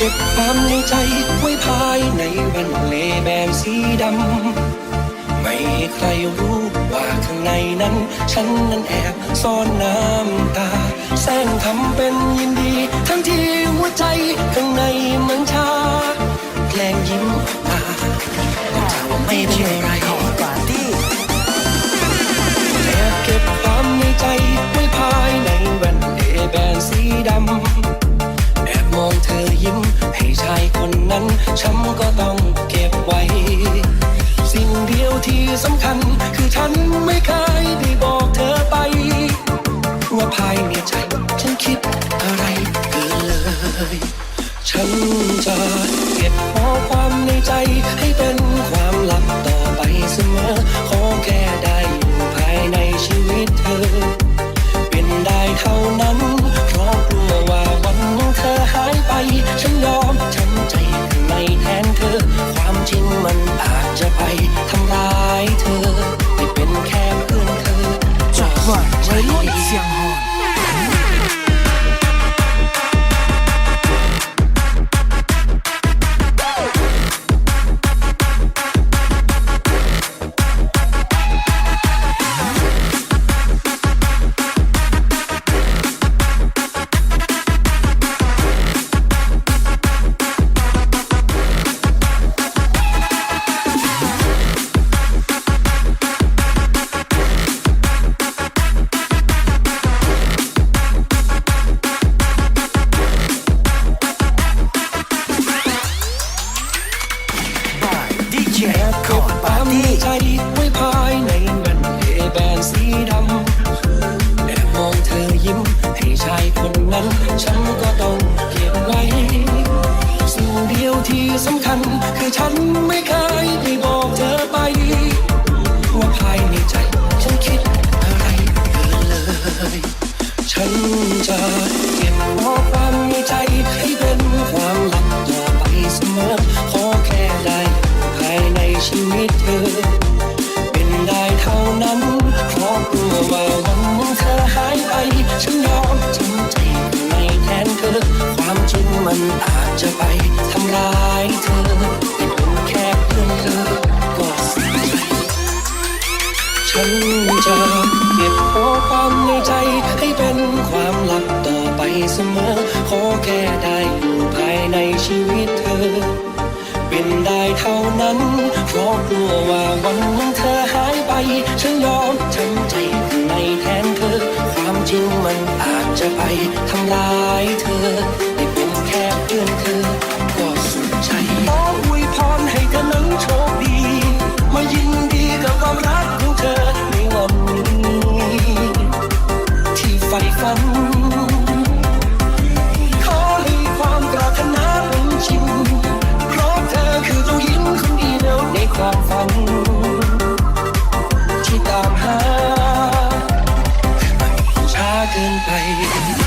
เก็บความในใจไว้ภายในแว่นเลแบนสีดำ ไม่ให้ใครรู้ว่าข้างในนั้น ฉันนั้นแอบซ่อนน้ำตา แสร้งทำเป็นยินดี ทั้งที่หัวใจข้างใน ที่สำคัญ คือฉันไม่เคยได้บอกเธอไป ว่าภายในใจ ฉันคิดอะไรเกินเลย ฉันจะเก็บเอาความในใจให้เป็นความลับต่อไปเสมอ นั้น ฉันก็ต้องเก็บไว้ สิ่งเดียวที่สำคัญ คือฉันไม่เคยได้บอกเธอไปว่าภายในใจ ฉันคิดอะไรเกินเลยฉันจะเก็บข้อความในใจให้เป็นความลับต่อไปเสมอขอแค่ได้ภายในชีวิตเธอ เป็นได้เท่านั้นเพราะกลัวว่าวันเธอหายไปฉันยอม จะไปทำร้ายเธอเป็นแค่เพื่อนเธอก็เสียใจฉันจะเก็บข้อความในใจให้เป็นความลับต่อไปเสมอ ขอแค่ได้อยู่ภายในชีวิตเธอ เป็นได้เท่านั้น เพราะกลัวว่าวันเธอหายไป ฉันยอมทำใจในแทนเธอ ความจริงมันอาจจะไปทำร้ายเธอ เกินไป